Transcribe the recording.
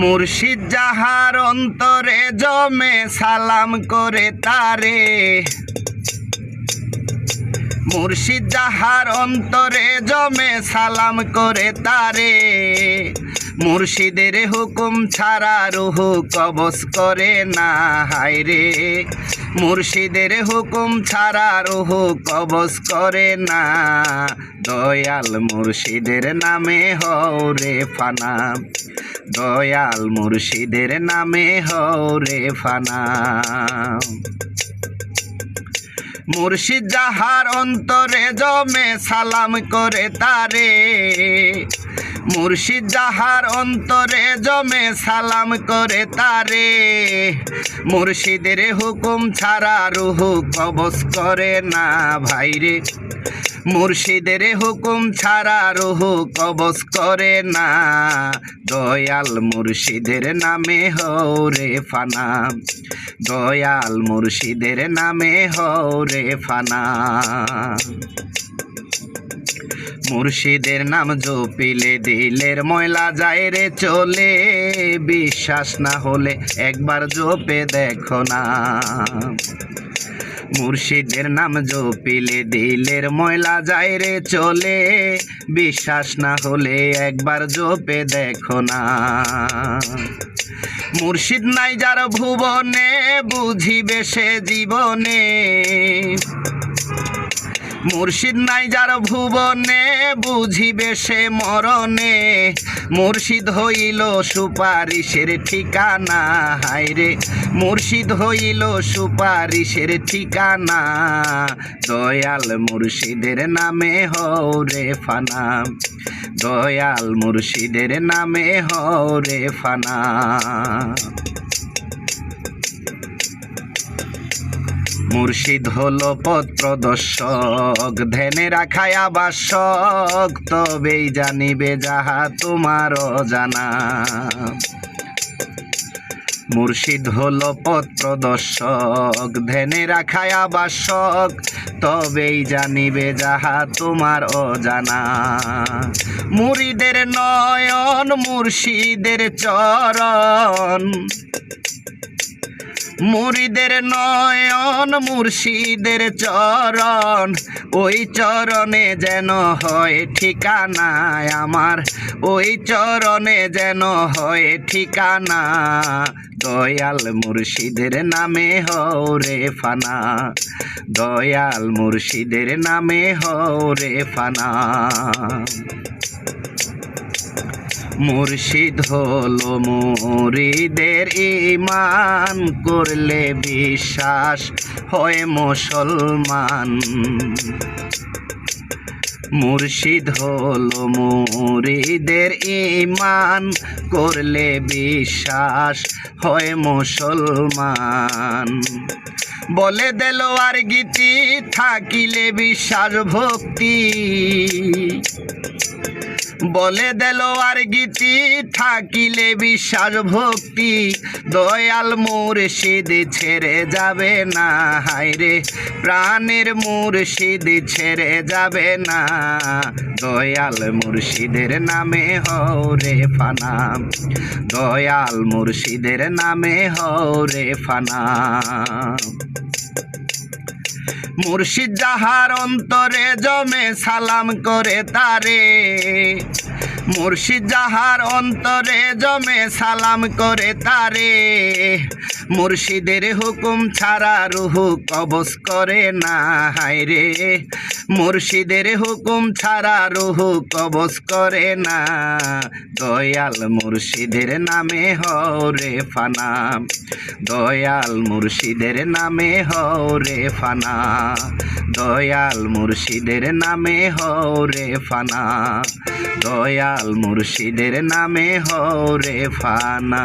মুর্শিদ যাহার অন্তরে জমে সালাম করে তারে। মুর্শিদ যাহার অন্তরে জমে সালাম করে তারে। মুর্শিদের হুকুম ছাড়া রুহু কবস করে না, হায় রে। মুর্শিদের হুকুম ছাড়া রুহু কবস করে না। দয়াল মুর্শিদের নামে হও রে ফানা। দয়াল মুর্শিদের নামে হও রে ফানা। মুর্শিদ যাহার অন্তরে জমে সালাম করে তারে মুর্শিদ যাহার অন্তরে জমে সালাম করে তারে, মুর্শিদের হুকুম ছাড়া রুহু কবস করে না ভাইরে মুর্শিদের হুকুম ছাড়া রুহু কবস করে না, দয়াল মুর্শিদের নামে হৌরে ফানা। দয়াল মুর্শিদের নামে হৌরে ফানা। মুর্শিদের নাম জপিলে, দিলের ময়লা যায় রে চলে। বিশ্বাস না হলে একবার জপে দেখো না। মুর্শিদের নাম জপিলে, দিলের ময়লা যায় রে চলে। বিশ্বাস না হলে একবার জপে দেখো না। মুর্শিদ নাই যার ভুবনে, বুঝিবে সে জীবনে। মুর্শিদ নাই যার ভুবনে, বুঝিবে সে মরণে। মুর্শিদ হইল সুপারিশের ঠিকানা, হায়রে। মুর্শিদ হইল সুপারিশের ঠিকানা, দয়াল মুর্শিদের নামে হৌরে ফানা। দয়াল মুর্শিদের নামে হৌরে ফানা। মুর্শিদ হলো পথ প্রদর্শক ধ্যানে রাখায় আবাসক, তবেই জানিবে যাহা তোমার জানা। মুর্শিদ হলো পথ প্রদর্শক ধ্যানে রাখায় আবাসক, তবেই জানিবে যাহা তোমার অজানা মুরিদের নয়ন, মুর্শিদের চরণ মুরিদের নয়ন, মুর্শিদের চরণ, ওই চরণে যেন হয় ঠিকানায় আমার, ওই চরণে যেন হয় ঠিকানা। দয়াল মুর্শিদের নামে হৌরে ফানা, দয়াল মুর্শিদের নামে হৌরে ফানা। মুর্শিদ হলো মুরিদের ইমান করলে বিশ্বাস হয় মুসলমান। মুর্শিদ হলো মুরিদের ইমান করলে বিশ্বাস হয় মুসলমান। বলে দিল আর গীতি, থাকিলে বিশ্বাস ভক্তি। বলে দিল আর গীতি, থাকিলে বিশ্বাস ভক্তি। দয়াল মোর মুর্শিদ ছেড়ে যাবে না, হায়রে। প্রাণের মোর মুর্শিদ ছেড়ে যাবে না। দয়াল মুর্শিদের নামে হরে ফানা। দয়াল মুর্শিদের নামে হরে ফানা। মুর্শিদ যাহার অন্তরে জমে সালাম করে তারে। মুর্শিদ যাহার অন্তরে জমে সালাম করে তারে। মুর্শিদের হুকুম ছাড়া রুহু কবস করে না হায়রে মুর্শিদের হুকুম ছাড়া রুহু কবস করে না। দয়াল মুর্শিদের নামে হরে ফানা। দয়াল মুর্শিদের নামে হরে ফানা। দয়াল মুর্শিদের নামে হরে ফানা। দয়াল মুর্শিদের নামে হরে ফানা।